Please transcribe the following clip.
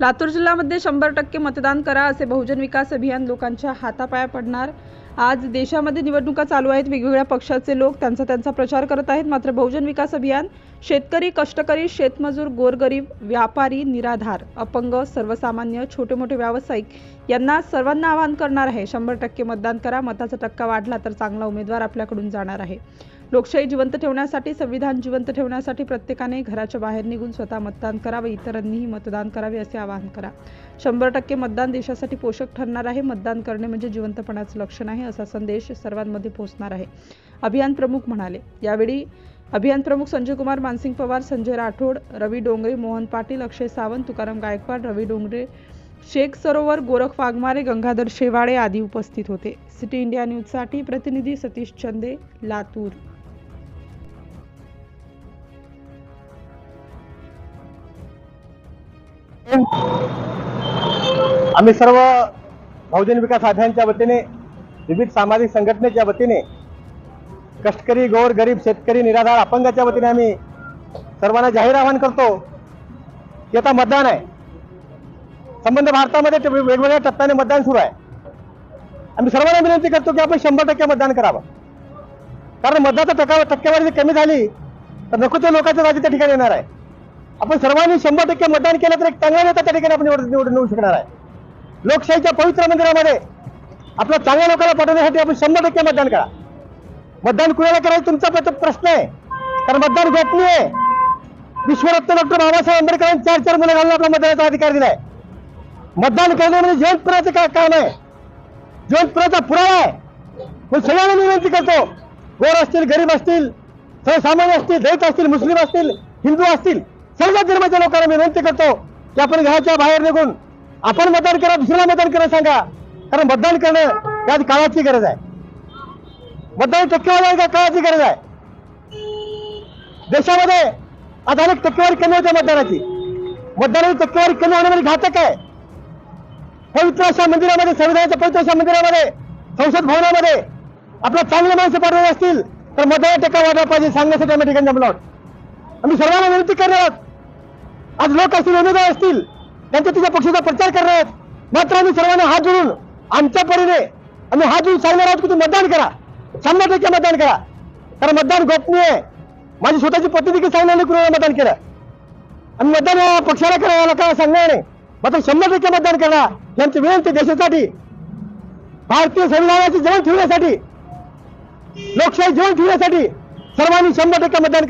लातूर जिल्ह्यामध्ये शंभर टक्के मतदान करा असे बहुजन विकास अभियान लोकांच्या हातापाया पडणार. आज देशामध्ये निवडणुका चालू आहेत. वेगवेगळ्या पक्षाचे लोक त्यांचा त्यांचा प्रचार करत आहेत. मात्र बहुजन विकास अभियान शेतकरी कष्टकरी शेतमजूर गोरगरीब व्यापारी निराधार अपंग सर्वसामान्य छोटे मोठे व्यावसायिक यांना सर्वांना आवाहन करणार आहे. शंभर टक्के मतदान करा. मताचा टक्का वाढला तर चांगला उमेदवार आपल्याकडून जाणार आहे. लोकशाही जिवंत ठेवण्यासाठी संविधान जिवंत ठेवण्यासाठी प्रत्येकाने घराच्या बाहेर निघून स्वतः मतदान करावे इतरांनीही मतदान करावे असे आवाहन करा. शंभर टक्के मतदान देशासाठी पोषक ठरणार आहे. मतदान करणे म्हणजे जिवंतपणाचं लक्षण आहे असा संदेश सर्वांमध्ये पोहोचणार आहे. अभियान प्रमुख म्हणाले. यावेळी अभियान प्रमुख संजय कुमार मानसिंग पवार संजय राठोड रवी डोंगरे मोहन पाटील अक्षय सावंत तुकाराम गायकवाड रवी डोंगरे शेख सरोवर गोरख वाघमारे गंगाधर शेवाळे आदी उपस्थित होते. सिटी इंडिया न्यूजसाठी प्रतिनिधी सतीश चंदे लातूर. आम्ही सर्व बहुजन विकास अभियानच्या वतीने विविध सामाजिक संघटनेच्या वतीने कष्टकरी गोर गरीब शेतकरी निराधार अपंगाच्या वतीने आम्ही सर्वांना जाहीर आवाहन करतो की आता मतदान आहे. संबंध भारतामध्ये वेगवेगळ्या टप्प्याने मतदान सुरू आहे. आम्ही सर्वांना विनंती करतो की आपण शंभर टक्के मतदान करावं. कारण मतदाचा टक्का टक्केवारी जर कमी झाली तर नको ते लोकांचं राज्य त्या ठिकाणी येणार आहे. आपण सर्वांनी शंभर टक्के मतदान केलं तर एक चांगला नेता त्या ठिकाणी आपण निवड निवडून येऊ शकणार आहे. लोकशाहीच्या पवित्र मंदिरामध्ये आपल्या चांगल्या लोकांना पाठवण्यासाठी आपण शंभर टक्के मतदान करा. मतदान कुणाला करायचं तुमचा प्रश्न आहे. कारण मतदान गोपनीय आहे. विश्वरत्न डॉक्टर बाबासाहेब आंबेडकरांनी चार चार मुलं घालून आपला मतदानाचा अधिकार दिलाय. मतदान करणे म्हणजे जयंतपुराचं काय काम आहे? जयंतपुराचा पुरावा आहे. मी सगळ्यांना मी विनंती करतो गोर असतील गरीब असतील सर्वसामान्य असतील दलित असतील मुस्लिम असतील हिंदू असतील सर्व धर्माच्या लोकांना विनंती करतो की आपण घराच्या बाहेर निघून आपण मतदान करा दुसऱ्याला मतदान करा सांगा. कारण मतदान करणं यात काळाची गरज आहे. मतदान टक्केवारी का? काळाची गरज आहे. देशामध्ये आता अनेक टक्केवारी कमी होते मतदानाची. मतदानाची टक्केवारी कमी होण्यामध्ये घातक आहे. पवित्र अशा मंदिरामध्ये संविधानाच्या पवित्र अशा मंदिरामध्ये संसद भवनामध्ये आपल्या चांगले माणसं पाठवले असतील तर मतदान टक्का वाढला पाहिजे सांगण्यासाठी आम्ही ठिकाणी जमलो आहोत. आम्ही सर्वांना विनंती करणार आहोत. आज लोक असतील उमेदवार असतील त्यांच्या तिच्या पक्षाचा प्रचार करणार आहेत. मात्र आम्ही सर्वांना हात जोडून आमच्या परीने आम्ही हात जोडून सांगणार आहोत की तुम्ही मतदान करा. शंभर टक्के मतदान करा. कारण मतदान गोपनीय आहे. माझी स्वतःची पत्नी देखील सांगण्याने कुणाला मतदान केलं. आम्ही मतदान या पक्षाला करायला काय सांगणार नाही. मात्र शंभर टक्के मतदान करा. यांची विनंती देशासाठी भारतीय संविधानाची जवळ ठेवण्यासाठी लोकशाही जवळ ठेवण्यासाठी सर्वांनी शंभर टक्के मतदान करा.